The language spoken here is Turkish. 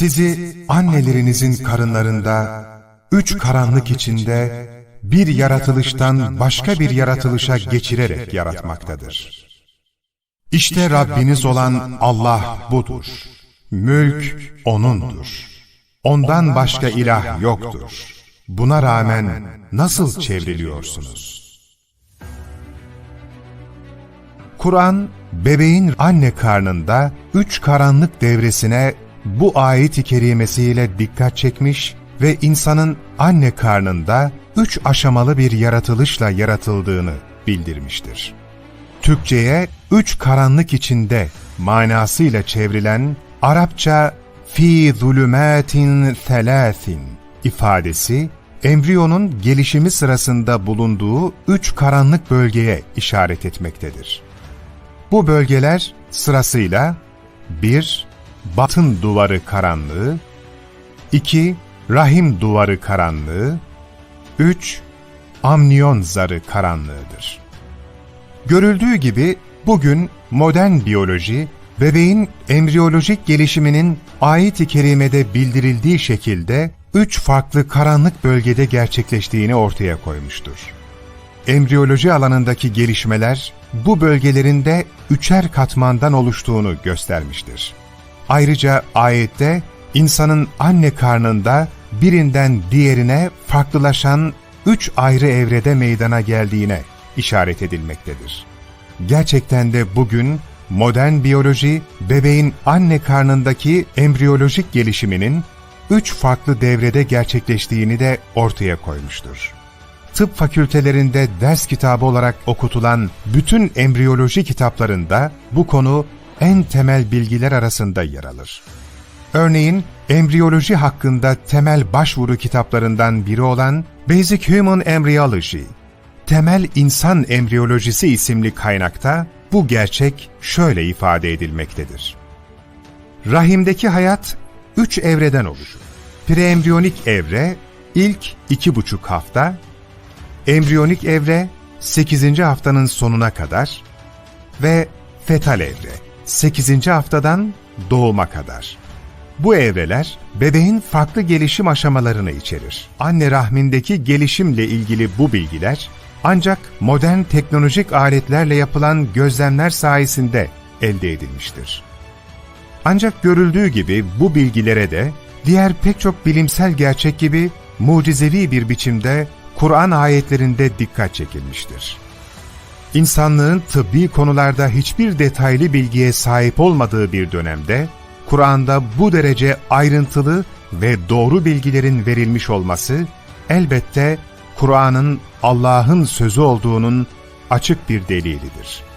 Sizi annelerinizin karınlarında, üç karanlık içinde bir yaratılıştan başka bir yaratılışa geçirerek yaratmaktadır. İşte Rabbiniz olan Allah budur. Mülk O'nundur. Ondan başka ilah yoktur. Buna rağmen nasıl çevriliyorsunuz? Kur'an, bebeğin anne karnında üç karanlık devresine bu ayet-i kerimesiyle dikkat çekmiş ve insanın anne karnında üç aşamalı bir yaratılışla yaratıldığını bildirmiştir. Türkçe'ye üç karanlık içinde manasıyla çevrilen Arapça fi zulümatin thelâthin ifadesi, embriyonun gelişimi sırasında bulunduğu üç karanlık bölgeye işaret etmektedir. Bu bölgeler sırasıyla 1- Batın duvarı karanlığı 2- Rahim duvarı karanlığı 3- Amniyon zarı karanlığıdır. Görüldüğü gibi bugün modern biyoloji, bebeğin embriyolojik gelişiminin ayet-i kerimede bildirildiği şekilde üç farklı karanlık bölgede gerçekleştiğini ortaya koymuştur. Embriyoloji alanındaki gelişmeler bu bölgelerinde üçer katmandan oluştuğunu göstermiştir. Ayrıca ayette insanın anne karnında birinden diğerine farklılaşan üç ayrı evrede meydana geldiğine işaret edilmektedir. Gerçekten de bugün modern biyoloji, bebeğin anne karnındaki embriyolojik gelişiminin üç farklı devrede gerçekleştiğini de ortaya koymuştur. Tıp fakültelerinde ders kitabı olarak okutulan bütün embriyoloji kitaplarında bu konu en temel bilgiler arasında yer alır. Örneğin, embriyoloji hakkında temel başvuru kitaplarından biri olan Basic Human Embryology, Temel İnsan Embriyolojisi isimli kaynakta bu gerçek şöyle ifade edilmektedir. Rahimdeki hayat üç evreden oluşur. Preembriyonik evre ilk iki buçuk hafta, embriyonik evre 8. haftanın sonuna kadar ve fetal evre 8. haftadan doğuma kadar. Bu evreler bebeğin farklı gelişim aşamalarını içerir. Anne rahmindeki gelişimle ilgili bu bilgiler ancak modern teknolojik aletlerle yapılan gözlemler sayesinde elde edilmiştir. Ancak görüldüğü gibi bu bilgilere de diğer pek çok bilimsel gerçek gibi mucizevi bir biçimde Kur'an ayetlerinde dikkat çekilmiştir. İnsanlığın tıbbi konularda hiçbir detaylı bilgiye sahip olmadığı bir dönemde, Kur'an'da bu derece ayrıntılı ve doğru bilgilerin verilmiş olması, elbette Kur'an'ın Allah'ın sözü olduğunun açık bir delilidir.